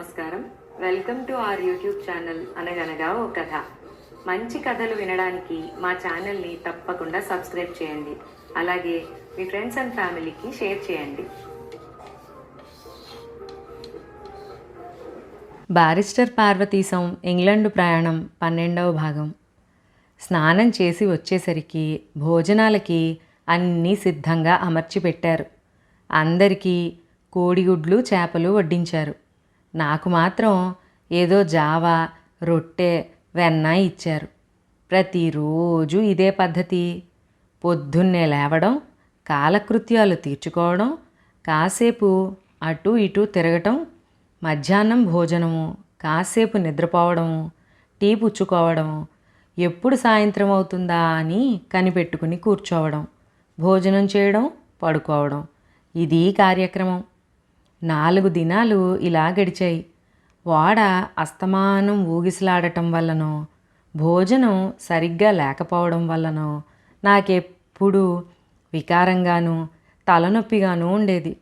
నమస్కారం. Welcome to our YouTube channel అనగనగా ఓ కథ. మంచి కథలు వినడానికి మా ఛానల్ని తప్పకుండా సబ్స్క్రైబ్ చేయండి. అలాగే మీ ఫ్రెండ్స్ అండ్ ఫ్యామిలీకి షేర్ చేయండి. బారిస్టర్ పార్వతీశం ఇంగ్లండ్ ప్రయాణం పన్నెండవ భాగం. స్నానం చేసి వచ్చేసరికి భోజనాలకి అన్నీ సిద్ధంగా అమర్చి పెట్టారు అందరికీ కోడిగుడ్లు చేపలు వడ్డించారు. నాకు మాత్రం ఏదో జావా రొట్టె వెన్న ఇచ్చారు. ప్రతిరోజు ఇదే పద్ధతి. పొద్దున్నే లేవడం కాలకృత్యాలు తీర్చుకోవడం కాసేపు అటు ఇటు తిరగటం మధ్యాహ్నం భోజనము కాసేపు నిద్రపోవడము టీ పుచ్చుకోవడం ఎప్పుడు సాయంత్రం అవుతుందా అని కనిపెట్టుకుని కూర్చోవడం భోజనం చేయడం పడుకోవడం. ఇది కార్యక్రమం. నాలుగు దినాలు ఇలా గడిచాయి. వాడ అస్తమానం ఊగిసలాడటం వల్లనో భోజనం సరిగ్గా లేకపోవడం వల్లనో నాకెప్పుడూ వికారంగాను తలనొప్పిగాను ఉండేది.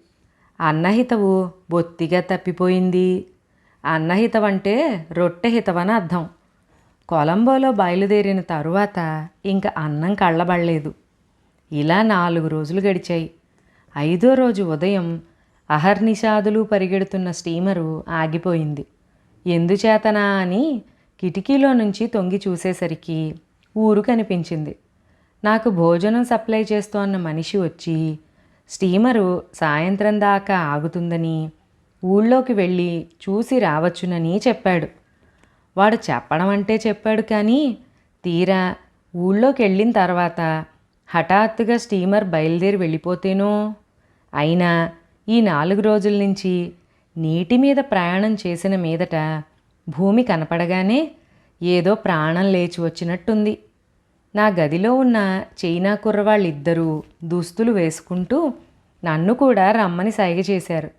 అన్నహితవు బొత్తిగా తప్పిపోయింది. అన్నహితవంటే రొట్టె హితవని అర్థం. కొలంబోలో బయలుదేరిన తరువాత ఇంక అన్నం కళ్ళబడలేదు. ఇలా నాలుగు రోజులు గడిచాయి. ఐదో రోజు ఉదయం అహర్నిషాదులు పరిగెడుతున్న స్టీమరు ఆగిపోయింది. ఎందుచేతనా అని కిటికీలో నుంచి తొంగి చూసేసరికి ఊరు కనిపించింది. నాకు భోజనం సప్లై చేస్తోన్న మనిషి వచ్చి స్టీమరు సాయంత్రం దాకా ఆగుతుందని ఊళ్ళోకి వెళ్ళి చూసి రావచ్చునని చెప్పాడు. వాడు చెప్పడం అంటే చెప్పాడు కానీ తీరా ఊళ్ళోకి వెళ్ళిన తర్వాత హఠాత్తుగా స్టీమర్ బయలుదేరి వెళ్ళిపోతేనో? అయినా ఈ నాలుగు రోజుల నుంచి నీటి మీద ప్రయాణం చేసిన మీదట భూమి కనపడగానే ఏదో ప్రాణం లేచి వచ్చినట్టుంది. నా గదిలో ఉన్న చైనా కుర్రవాళ్ళిద్దరూ దుస్తులు వేసుకుంటూ నన్ను కూడా రమ్మని సైగ చేశారు.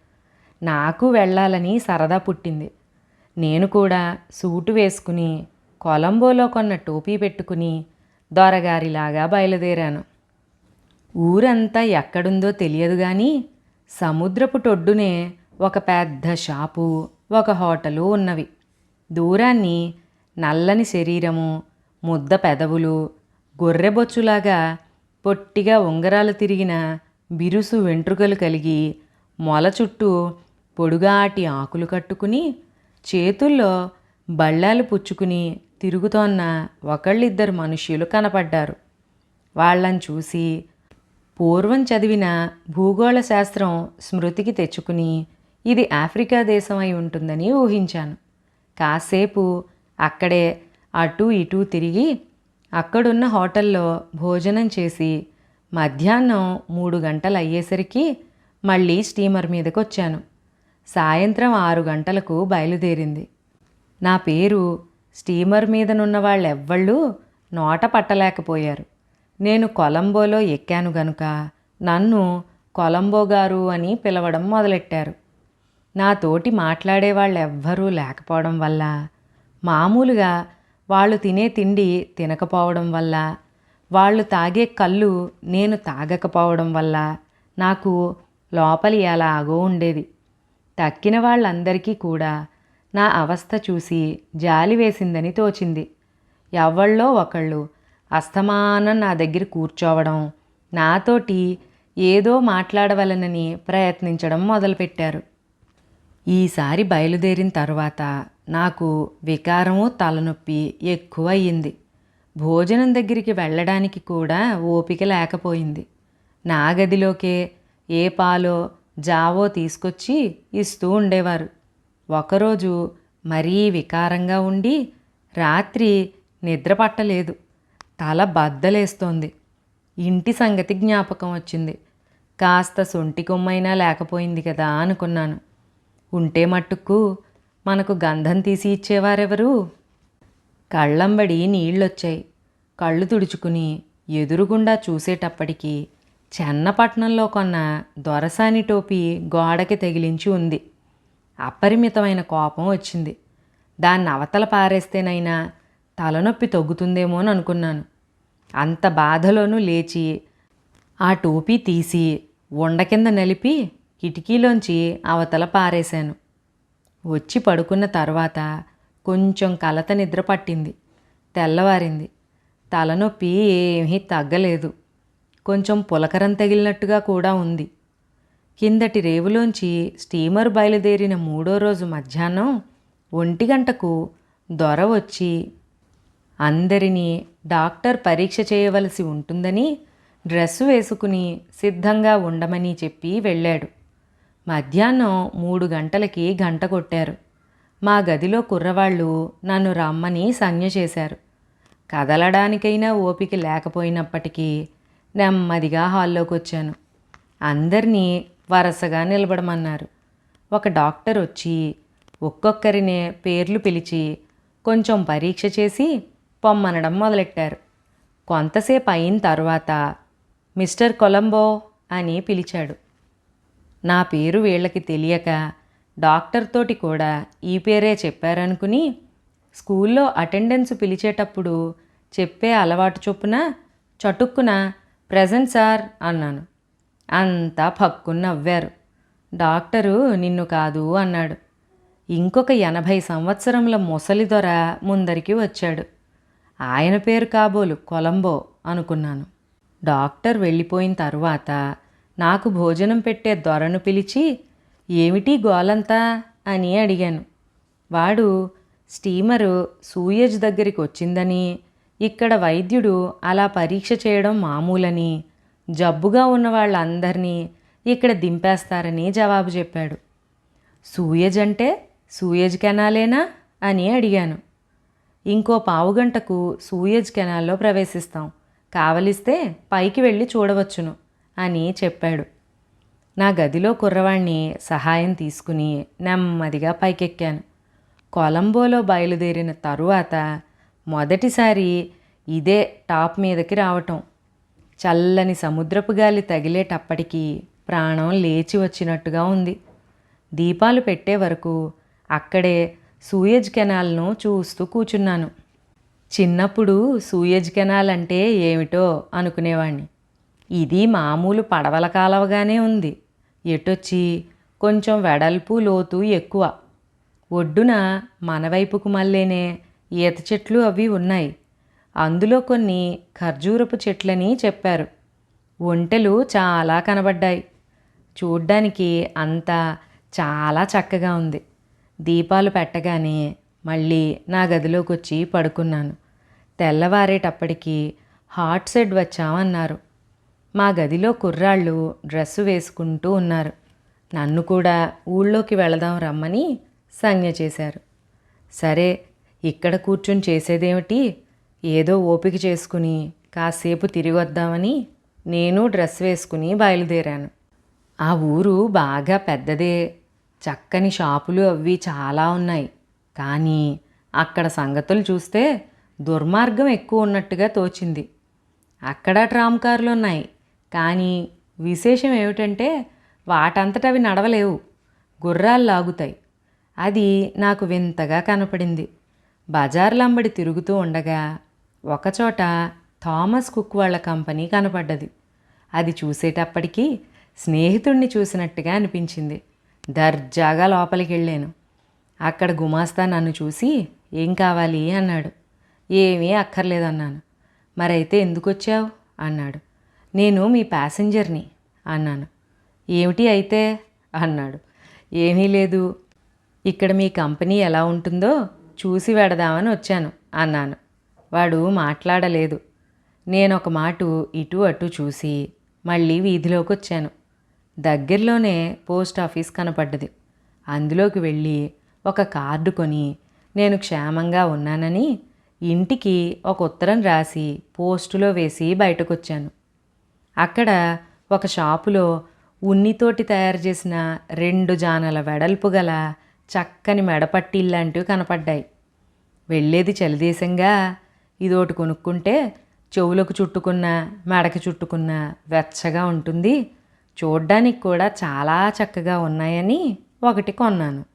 నాకు వెళ్ళాలని సరదా పుట్టింది. నేను కూడా సూటు వేసుకుని కొలంబోలో కొన్న టోపీ పెట్టుకుని దొరగారిలాగా బయలుదేరాను. ఊరంతా ఎక్కడుందో తెలియదు కానీ సముద్రపు టొడ్డునే ఒక పెద్ద షాపు ఒక హోటలు ఉన్నవి. దూరాన్ని నల్లని శరీరము ముద్ద పెదవులు గొర్రెబొచ్చులాగా పొట్టిగా ఉంగరాలు తిరిగిన బిరుసు వెంట్రుకలు కలిగి మొల చుట్టూ పొడుగాటి ఆకులు కట్టుకుని చేతుల్లో బళ్ళాలు పుచ్చుకుని తిరుగుతోన్న ఒకళ్ళిద్దరు మనుష్యులు కనపడ్డారు. వాళ్ళని చూసి పూర్వం చదివిన భూగోళ శాస్త్రం స్మృతికి తెచ్చుకుని ఇది ఆఫ్రికా దేశం అయి ఉంటుందని ఊహించాను. కాసేపు అక్కడే అటు ఇటు తిరిగి అక్కడున్న హోటల్లో భోజనం చేసి మధ్యాహ్నం మూడు గంటలు అయ్యేసరికి మళ్ళీ స్టీమర్ మీదకి వచ్చాను సాయంత్రం ఆరు గంటలకు బయలుదేరింది. నా పేరు స్టీమర్ మీదనున్న వాళ్ళెవ్వళ్ళు నోట పట్టలేకపోయారు. నేను కొలంబోలో ఎక్కాను గనుక నన్ను కొలంబో గారు అని పిలవడం మొదలెట్టారు. నా తోటి మాట్లాడే వాళ్ళెవ్వరూ లేకపోవడం వల్ల మామూలుగా వాళ్ళు తినే తిండి తినకపోవడం వల్ల వాళ్ళు తాగే కళ్ళు నేను తాగకపోవడం వల్ల నాకు లోపలి ఎలాగో ఉండేది. తక్కిన వాళ్ళందరికీ కూడా నా అవస్థ చూసి జాలి వేసిందని తోచింది. ఎవళ్ళో ఒకళ్ళు అస్తమానం నా దగ్గర కూర్చోవడం. నాతోటి ఏదో మాట్లాడవలనని ప్రయత్నించడం మొదలుపెట్టారు. ఈసారి బయలుదేరిన తర్వాత నాకు వికారము తలనొప్పి ఎక్కువ అయ్యింది భోజనం దగ్గరికి వెళ్ళడానికి కూడా ఓపిక లేకపోయింది. నా గదిలోకే ఏ పాలో జావో తీసుకొచ్చి ఇస్తూ ఉండేవారు. ఒకరోజు మరీ వికారంగా ఉండి రాత్రి నిద్ర పట్టలేదు. తల బద్దలేస్తోంది. ఇంటి సంగతి జ్ఞాపకం వచ్చింది. కాస్త సొంటి కొమ్మైనా లేకపోయింది కదా అనుకున్నాను. ఉంటే మట్టుకు మనకు గంధం తీసి ఇచ్చేవారెవరు? కళ్ళంబడి నీళ్ళొచ్చాయి. కళ్ళు తుడుచుకుని ఎదురుగుండా చూసేటప్పటికి చెన్నపట్నంలో కొన్న దొరసాని టోపీ గోడకి తగిలించి ఉంది. అపరిమితమైన కోపం వచ్చింది. దాన్ని అవతల పారేస్తేనైనా తలనొప్పి తగ్గుతుందేమో అని అనుకున్నాను. అంత బాధలోనూ లేచి ఆ టోపీ తీసి ఉండ కింద నలిపి కిటికీలోంచి అవతల పారేశాను. వచ్చి పడుకున్న తర్వాత కొంచెం కలత నిద్ర పట్టింది. తెల్లవారింది. తలనొప్పి ఏమీ తగ్గలేదు. కొంచెం పులకరం తగిలినట్టుగా కూడా ఉంది. కిందటి రేవులోంచి స్టీమర్ బయలుదేరిన మూడో రోజు మధ్యాహ్నం ఒంటి గంటకు దొర వచ్చి అందరినీ డాక్టర్ పరీక్ష చేయవలసి ఉంటుందని డ్రెస్సు వేసుకుని సిద్ధంగా ఉండమని చెప్పి వెళ్ళాడు. మధ్యాహ్నం మూడు గంటలకి గంట కొట్టారు. మా గదిలో కుర్రవాళ్ళు నన్ను రమ్మని సంజ్ఞ చేశారు. కదలడానికైనా ఓపిక లేకపోయినప్పటికీ నెమ్మదిగా హాల్లోకి వచ్చాను అందరినీ వరసగా నిలబడమన్నారు. ఒక డాక్టర్ వచ్చి ఒక్కొక్కరినే పేర్లు పిలిచి కొంచెం పరీక్ష చేసి పొమ్మనడం మొదలెట్టారు. కొంతసేపు అయిన తర్వాత మిస్టర్ కొలంబో అని పిలిచాడు. నా పేరు వీళ్ళకి తెలియక డాక్టర్ తోటి కూడా ఈ పేరే చెప్పారనుకుని స్కూల్లో అటెండెన్స్ పిలిచేటప్పుడు చెప్పే అలవాటు చొప్పున చటుక్కున ప్రజెంట్ సార్ అన్నాను. అంతా పక్కున నవ్వారు. డాక్టరు నిన్ను కాదు అన్నాడు. ఇంకొక ఎనభై సంవత్సరముల ముసలి దొర ముందరికి వచ్చాడు. ఆయన పేరు కాబోలు కొలంబో అనుకున్నాను. డాక్టర్ వెళ్ళిపోయిన తర్వాత నాకు భోజనం పెట్టే దొరను పిలిచి ఏమిటి గోలంతా? అని అడిగాను. వాడు స్టీమరు సూయజ్ దగ్గరికి వచ్చిందని ఇక్కడ వైద్యుడు అలా పరీక్ష చేయడం మామూలని జబ్బుగా ఉన్న వాళ్ళందరినీ ఇక్కడ దింపేస్తారని జవాబు చెప్పాడు. సూయజ్ అంటే సూయజ్ కెనాలేనా? అని అడిగాను. ఇంకో పావుగంటకు సూయజ్ కెనాల్లో ప్రవేశిస్తాం. కావలిస్తే పైకి వెళ్ళి చూడవచ్చును అని చెప్పాడు. నా గదిలో కుర్రవాణ్ణి సహాయం తీసుకుని నెమ్మదిగా పైకెక్కాను. కొలంబోలో బయలుదేరిన తరువాత మొదటిసారి ఇదే టాప్ మీదకి రావటం. చల్లని సముద్రపు గాలి తగిలేటప్పటికీ ప్రాణం లేచి వచ్చినట్టుగా ఉంది. దీపాలు పెట్టే వరకు అక్కడే సూయజ్ కెనాల్ను చూస్తూ కూచున్నాను. చిన్నప్పుడు సూయజ్ కెనాల్ అంటే ఏమిటో అనుకునేవాణ్ణి. ఇది మామూలు పడవల కాలవగానే ఉంది. ఎటొచ్చి? కొంచెం వెడల్పు లోతు ఎక్కువ. ఒడ్డున మనవైపుకు మల్లేనే మళ్ళేనే ఈత చెట్లు అవి ఉన్నాయి. అందులో కొన్ని ఖర్జూరపు చెట్లని చెప్పారు. ఒంటెలు చాలా కనబడ్డాయి. చూడ్డానికి అంతా చాలా చక్కగా ఉంది. దీపాలు పెట్టగానే మళ్ళీ నా గదిలోకి వచ్చి పడుకున్నాను. తెల్లవారేటప్పటికి హాట్ సెడ్ వచ్చామన్నారు. మా గదిలో కుర్రాళ్ళు డ్రెస్ వేసుకుంటూ ఉన్నారు. నన్ను కూడా ఊళ్ళోకి వెళదాం రమ్మని సంజ్ఞ చేశారు. సరే ఇక్కడ కూర్చొని చేసేదేమిటి? ఏదో ఓపిక చేసుకుని కాసేపు తిరిగి వద్దామని నేను డ్రెస్ వేసుకుని బయలుదేరాను. ఆ ఊరు బాగా పెద్దదే. చక్కని షాపులు అవి చాలా ఉన్నాయి. కానీ అక్కడ సంగతులు చూస్తే దుర్మార్గం ఎక్కువ ఉన్నట్టుగా తోచింది. అక్కడ ట్రామ్ కార్లు ఉన్నాయి. కానీ విశేషం ఏమిటంటే వాటంతట అవి నడవలేవు. గుర్రాలు లాగుతాయి. అది నాకు వింతగా కనపడింది. బజార్లంబడి తిరుగుతూ ఉండగా ఒకచోట థామస్ కుక్ వాళ్ళ కంపెనీ కనపడ్డది. అది చూసేటప్పటికీ స్నేహితుణ్ణి చూసినట్టుగా అనిపించింది. దర్జాగా లోపలికి వెళ్ళాను అక్కడ గుమాస్తా నన్ను చూసి ఏం కావాలి? అన్నాడు. ఏమీ అక్కర్లేదన్నాను. మరైతే ఎందుకు వచ్చావు అన్నాడు. నేను మీ ప్యాసింజర్ని అన్నాను. ఏమిటి అయితే? అన్నాడు. ఏమీ లేదు. ఇక్కడ మీ కంపెనీ ఎలా ఉంటుందో చూసి వెడదామని వచ్చాను అన్నాను. వాడు మాట్లాడలేదు. నేను ఒక మాట ఇటు అటు చూసి మళ్ళీ వీధిలోకి వచ్చాను దగ్గరలోనే పోస్ట్ ఆఫీస్ కనపడ్డది. అందులోకి వెళ్ళి ఒక కార్డు కొని నేను క్షేమంగా ఉన్నానని ఇంటికి ఒక ఉత్తరం రాసి పోస్టులో వేసి బయటకొచ్చాను. అక్కడ ఒక షాపులో ఉన్నితోటి తయారు చేసిన రెండు జానల వెడల్పు గల చక్కని మెడపట్టిల్లాంటివి కనపడ్డాయి. వెళ్ళేది చలిదేశంగా ఇదోటి కొనుక్కుంటే చెవులకు చుట్టుకున్న మెడకి చుట్టుకున్న వెచ్చగా ఉంటుంది. చూడ్డానికి కూడా చాలా చక్కగా ఉన్నాయని ఒకటి కొన్నాను.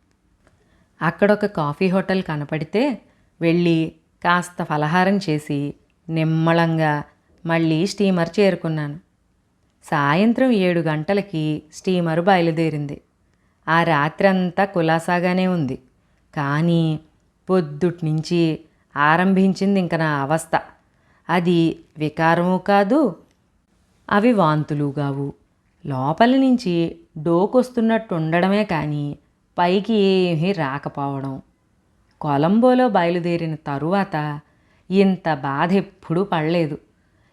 అక్కడ ఒక కాఫీ హోటల్ కనపడితే వెళ్ళి కాస్త ఫలహారం చేసి నిమ్మళంగా మళ్ళీ స్టీమర్ చేరుకున్నాను. సాయంత్రం ఏడు గంటలకి స్టీమరు బయలుదేరింది. ఆ రాత్రంతా కులాసాగానే ఉంది. కానీ పొద్దుటి నుంచి ఆరంభించింది ఇంక నా అవస్థ. అది వికారము కాదు అవి వాంతులు కావు లోపలి నుంచి డోకొస్తున్నట్టు ఉండడమే కానీ పైకి ఏమీ రాకపోవడం. కొలంబోలో బయలుదేరిన తరువాత ఇంత బాధ ఎప్పుడూ పడలేదు.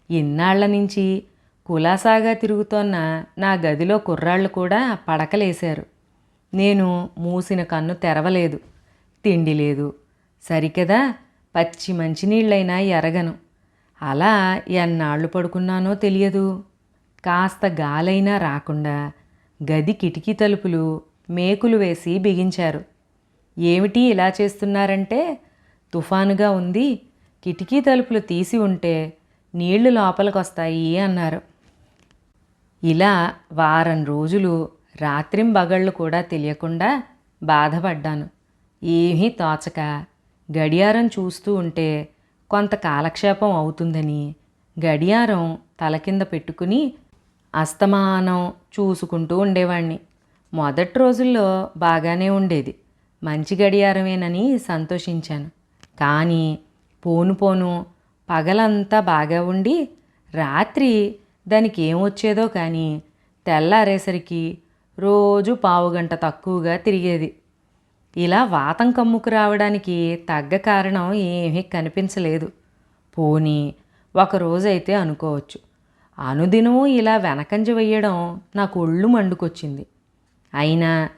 ఇన్నాళ్ళ నుంచి కులాసాగా తిరుగుతోన్న నా గదిలో కుర్రాళ్ళు కూడా పడకలేశారు. నేను మూసిన కన్ను తెరవలేదు. తిండి లేదు. సరికదా పచ్చి మంచినీళ్ళైనా ఎరగను. అలా ఎన్నాళ్ళు పడుకున్నానో తెలియదు. కాస్త గాలైనా రాకుండా గది కిటికీ తలుపులు మేకులు వేసి బిగించారు. ఏమిటి ఇలా చేస్తున్నారంటే? తుఫానుగా ఉంది. కిటికీ తలుపులు తీసి ఉంటే నీళ్ళు లోపలికి వస్తాయి అన్నారు. ఇలా వారం రోజులు రాత్రింబగళ్ళు కూడా తెలియకుండా బాధపడ్డాను. ఏమీ తోచక గడియారం చూస్తూ ఉంటే కొంత కాలక్షేపం అవుతుందని గడియారం తల కింద పెట్టుకుని అస్తమానం చూసుకుంటూ ఉండేవాణ్ణి. మొదటి రోజుల్లో బాగానే ఉండేది. మంచి గడియారమేనని సంతోషించాను. కానీ పోను పోను పగలంతా బాగా ఉండి రాత్రి దానికి ఏమొచ్చేదో కానీ తెల్లారేసరికి రోజు పావుగంట తక్కువగా తిరిగేది. ఇలా వాతం కమ్ముకు రావడానికి తగ్గ కారణం ఏమీ కనిపించలేదు. పోనీ ఒకరోజైతే అనుకోవచ్చు. అనుదినము ఇలా వెనకంజ వేయడం నాకు ఒళ్ళు మండుకొచ్చింది. అయినా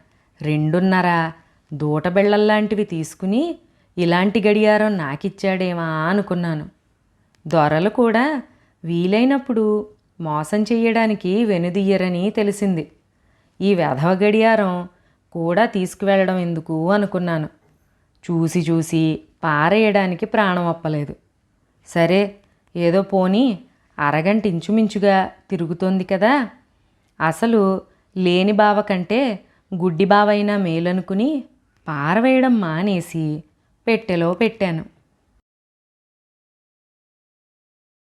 రెండున్నర దూటబిళ్ళల్లాంటివి తీసుకుని ఇలాంటి గడియారం నాకిచ్చాడేమా అనుకున్నాను. దొరలు కూడా వీలైనప్పుడు మోసం చేయడానికి వెనుదీయరని తెలిసింది. ఈ వెధవ గడియారం కూడా తీసుకువెళ్ళడం ఎందుకు అనుకున్నాను. చూసి చూసి పారేయడానికి ప్రాణం అప్పలేదు సరే ఏదో పోనీ అరగంట ఇంచుమించుగా తిరుగుతోంది కదా. అసలు లేని బావ కంటే గుడ్డి బావైనా మేలనుకుని పారవేయడం మానేసి పెట్టెలో పెట్టాను.